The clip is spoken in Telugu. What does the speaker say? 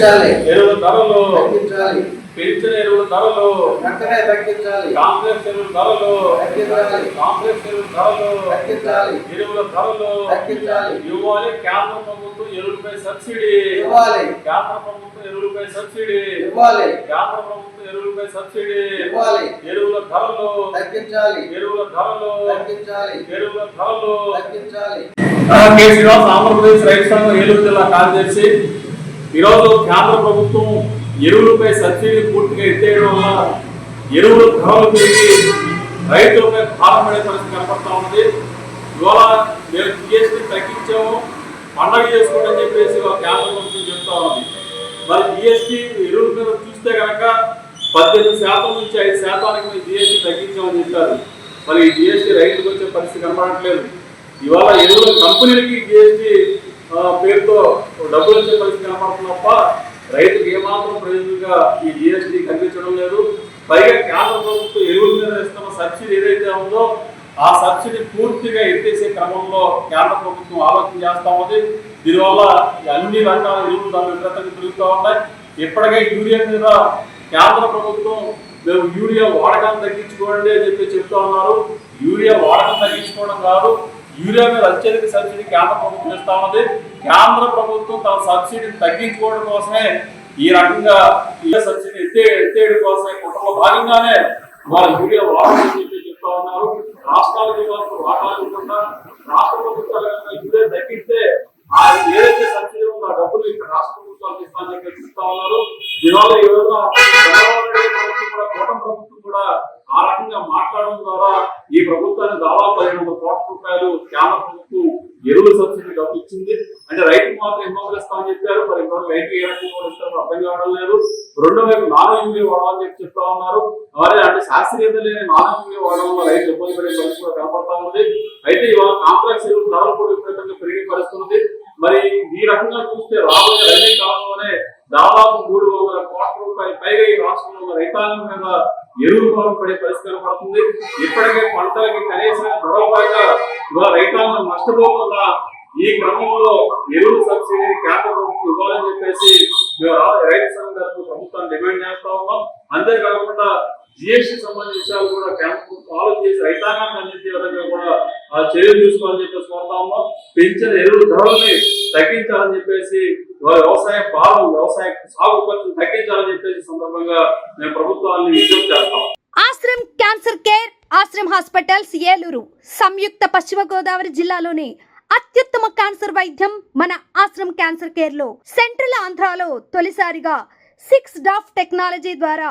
తగ్గించాలి. ఎరువుల ధరలు తగ్గించాలి. పెంచిన ఎరువుల ధరలు వెంటనే తగ్గించాలి. కాంప్లెక్స్ ఎరువుల ధరలు తగ్గించాలి. కాంప్లెక్స్ ఎరువుల ధరలు తగ్గించాలి. ఎరువుల ధరలు తగ్గించాలి. ఇవ్వాలి. కేంద్ర ప్రభుత్వం ఎరువులపై సబ్సిడీ. ఇవ్వాలి. కేంద్ర ప్రభుత్వం ఎరువులపై సబ్సిడీ. ఇవ్వాలి. కేంద్ర ప్రభుత్వం ఎరువులపై సబ్సిడీ. ఇవ్వాలి. ఎరువుల ధరలు తగ్గించాలి. ఎరువుల ధరలు తగ్గించాలి. ఎరువుల ధరలు తగ్గించాలి. కె శ్రీనివాస్ ఆంధ్రప్రదేశ్ రైతు సంఘం ఏలూరు జిల్లా కార్యదర్శి ఈరోజు కేంద్ర ప్రభుత్వం ఎరువులపై సబ్సిడీ పూర్తిగా ఎత్తేయడం వల్ల ఎరువులు ధరలు పెరిగి రైతులపై భారం పడే పరిస్థితి కనపడతా ఉంది. ఇవాళ మేము జిఎస్టీ తగ్గించాము పండగ చేసుకోవడం చెప్పేసి కేంద్ర ప్రభుత్వం చెప్తా ఉంది మరి జిఎస్టీ ఎరువుల మీద చూస్తే కనుక పద్దెనిమిది శాతం నుంచి ఐదు శాతానికి మేము జిఎస్టీ తగ్గించామని చెప్పారు. మరి ఈ జిఎస్టీ రైతులకు వచ్చే పరిస్థితి కనపడట్లేదు. ఇవాళ ఎరువుల కంపెనీలకి జిఎస్టీ పేరుతో డబ్బులు ఇచ్చే పరిస్థితి కనపడుతుంది తప్ప రైతుకు ఏమాత్రం ప్రయోజనంగా ఈ జిఎస్టీ కనిపించడం లేదు. పైగా కేంద్ర ప్రభుత్వం ఎరువుల మీద ఇస్తున్న సబ్సిడీ ఏదైతే ఉందో ఆ సబ్సిడీ పూర్తిగా ఎత్తేసే క్రమంలో కేంద్ర ప్రభుత్వం ఆలోచన చేస్తా ఉంది. దీనివల్ల అన్ని రకాల ఎరువులు దాని విపరీతంగా పెరుగుతూ ఉన్నాయి. ఇప్పటికే యూరియా మీద కేంద్ర ప్రభుత్వం మేము యూరియా వాడకం తగ్గించుకోండి అని చెప్పి చెప్తా ఉన్నారు. యూరియా వాడకం తగ్గించుకోవడం కాదు. యూరియా మీద అత్యధిక సబ్సిడీ కేంద్ర ప్రభుత్వం ఇస్తా ఉంది కేంద్ర ప్రభుత్వం తన సబ్సిడీని తగ్గించుకోవడం కోసమే ఈ రకంగా యూరియా సబ్సిడీ ఎత్తే ఎత్తేయడం కోసమే కుటుంబ భాగంగానే వాళ్ళ యూరియా వాడకం చెప్పి చెప్తా ఉన్నారు. రాష్ట్రాలకు వారు వాటాలు రాష్ట్ర ప్రభుత్వాలు యూరియా తగ్గిస్తే ఆ ఏదైతే సబ్సిడీ ఉందో ఆ డబ్బులు ఇక్కడ రాష్ట్ర ప్రభుత్వాలకు ఇస్తానని చెప్పి చెప్తా ఉన్నారు. దీనివల్ల ఈ రోజున కూడా కూటమి ప్రభుత్వం కూడా ఆ రకంగా మాట్లాడడం ద్వారా ఈ ప్రభుత్వానికి దాదాపు పదిహేను వందల కోట్ల రూపాయలు కేంద్ర ప్రభుత్వం ఎరువుల సబ్సిడీ డబ్బు ఇచ్చింది అంటే రైతుకు మాత్రం ఎన్నో ఇస్తామని చెప్పారు. మరి ఇంకో రైతు ఏ రకంగా ఇస్తారో అర్థం కావడం లేదు. రెండో వైపు నాన్ యూరియా వాడాలని చెప్పి చెప్తా ఉన్నారు. మరి అంటే శాస్త్రీయత లేని నాన్ యూరియా వాడడం వల్ల రైతు ఇబ్బంది పడే పరిస్థితి కనపడతా ఉంది. అయితే ఇవాళ కాంప్లెక్స్ ఎరువులు ధరలు కూడా విపరీతంగా పెరిగే పరిస్థితుంది మరి ఈ రకంగా చూస్తే రాబోయే రైతు కాలంలోనే దాదాపు మూడు వందల కోట్ల రూపాయలు పైగా రాష్ట్రంలో ఉన్న రైతాంగం మీద ఎరువులు పడే పరిస్థితి పడుతుంది ఇప్పటికే పంటలకి కనీసం గొడవపడక ఇవాళ రైతాంగం నష్టపోకుండా ఈ క్రమంలో ఎరువుల సబ్సిడీ కేంద్ర ప్రభుత్వం ఇవ్వాలని చెప్పేసి రైతు సంఘం ప్రభుత్వం డిమాండ్ చేస్తా ఉన్నాం. అంతేకాకుండా జిఎస్టీ సంబంధించిన విషయాలు కూడా కేంద్ర ప్రభుత్వం చేసి రైతాంగాన్ని అందించే విధంగా కూడా ఆ చర్యలు తీసుకోవాలని చెప్పేసి కోరుతా ఉన్నాం. పెంచిన ఎరువుల ధరల్ని తగ్గించాలని చెప్పేసి ఇవాళ వ్యవసాయ భారం వ్యవసాయ సాగు ఖర్చును తగ్గించాలని చెప్పేసి సందర్భంగా మేము ప్రభుత్వాన్ని విజ్ఞప్తి చేస్తాం. Ashram cancer care Ashram hospitals Eluru సంయుక్త పశ్చిమ గోదావరి జిల్లాలోని అత్యుత్తమ క్యాన్సర్ వైద్యం మన ఆశ్రమ్ క్యాన్సర్ కేర్లో సెంట్రల్ ఆంధ్రాలో తొలిసారిగా సిక్స్ డాఫ్ టెక్నాలజీ ద్వారా